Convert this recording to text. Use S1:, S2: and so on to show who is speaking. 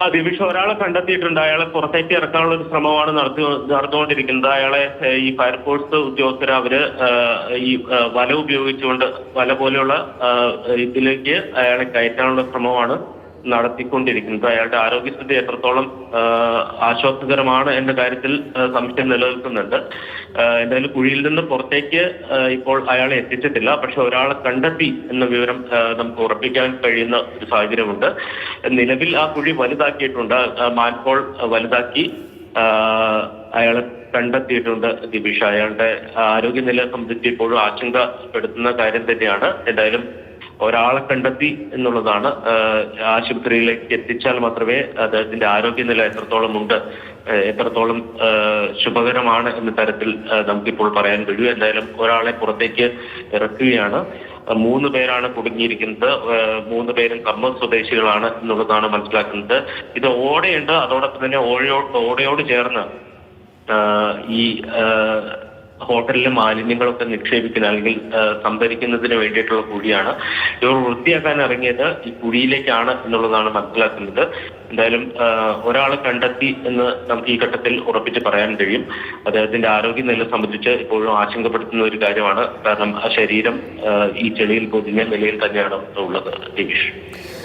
S1: ആ ദിവിഷ ഒരാളെ കണ്ടെത്തിയിട്ടുണ്ട്. അയാളെ പുറത്തേക്ക് ഇറക്കാനുള്ള ഒരു ശ്രമമാണ് നടത്തി നടന്നുകൊണ്ടിരിക്കുന്നത്. അയാളെ ഈ ഫയർഫോഴ്സ് ഉദ്യോഗസ്ഥർ അവർ ഈ വല ഉപയോഗിച്ചുകൊണ്ട് വല പോലെയുള്ള ഇതിലേക്ക് അയാളെ കയറ്റാനുള്ള ശ്രമമാണ് നടത്തിക്കൊണ്ടിരിക്കുന്നത്. അയാളുടെ ആരോഗ്യസ്ഥിതി എത്രത്തോളം ആശ്വാസകരമാണ് എന്ന കാര്യത്തിൽ സംശയം നിലനിൽക്കുന്നുണ്ട്. എന്തായാലും കുഴിയിൽ നിന്ന് പുറത്തേക്ക് ഇപ്പോൾ അയാളെ എത്തിച്ചിട്ടില്ല. പക്ഷെ ഒരാളെ കണ്ടെത്തി എന്ന വിവരം നമുക്ക് ഉറപ്പിക്കാൻ കഴിയുന്ന ഒരു സാഹചര്യമുണ്ട്. നിലവിൽ ആ കുഴി വലുതാക്കിയിട്ടുണ്ട്. മാൻപോൾ വലുതാക്കി അയാളെ കണ്ടെത്തിയിട്ടുണ്ട് ദിബിഷ അയാളുടെ ആരോഗ്യനില സംബന്ധിച്ച് ഇപ്പോഴും ആശങ്കപ്പെടുത്തുന്ന കാര്യം തന്നെയാണ്. എന്തായാലും ഒരാളെ കണ്ടെത്തി എന്നുള്ളതാണ് ആശുപത്രിയിലേക്ക് എത്തിച്ചാൽ മാത്രമേ അദ്ദേഹത്തിന്റെ ആരോഗ്യനില എത്രത്തോളം ഉണ്ട് എത്രത്തോളം ശുഭകരമാണ് എന്ന തരത്തിൽ നമുക്കിപ്പോൾ പറയാൻ കഴിയൂ. എന്തായാലും ഒരാളെ പുറത്തേക്ക് ഇറക്കുകയാണ്. മൂന്ന് പേരാണ് കുടുങ്ങിയിരിക്കുന്നത്. മൂന്ന് പേരും കമ്മ സ്വദേശികളാണ് എന്നുള്ളതാണ് മനസ്സിലാക്കുന്നത്. ഇത് ഓടയുണ്ട്. അതോടൊപ്പം തന്നെ ഓഴയോ ഓടയോട് ചേർന്ന് ഈ ഹോട്ടലിലെ മാലിന്യങ്ങളൊക്കെ നിക്ഷേപിക്കുന്ന അല്ലെങ്കിൽ സംഭരിക്കുന്നതിന് വേണ്ടിയിട്ടുള്ള കുഴിയാണ്. ഇവർ വൃത്തിയാക്കാൻ ഇറങ്ങിയത് ഈ കുഴിയിലേക്കാണ് എന്നുള്ളതാണ് മനസ്സിലാക്കുന്നത്. എന്തായാലും ഒരാളെ കണ്ടെത്തി എന്ന് നമുക്ക് ഈ ഘട്ടത്തിൽ ഉറപ്പിച്ച് പറയാൻ കഴിയും. അദ്ദേഹത്തിന്റെ ആരോഗ്യനില സംബന്ധിച്ച് ഇപ്പോഴും ആശങ്കപ്പെടുത്തുന്ന ഒരു കാര്യമാണ്. കാരണം ആ ശരീരം ഈ ചെളിയിൽ പൊതിഞ്ഞ നിലയിൽ തന്നെയാണ് ഉള്ളത്. ദിവിഷ്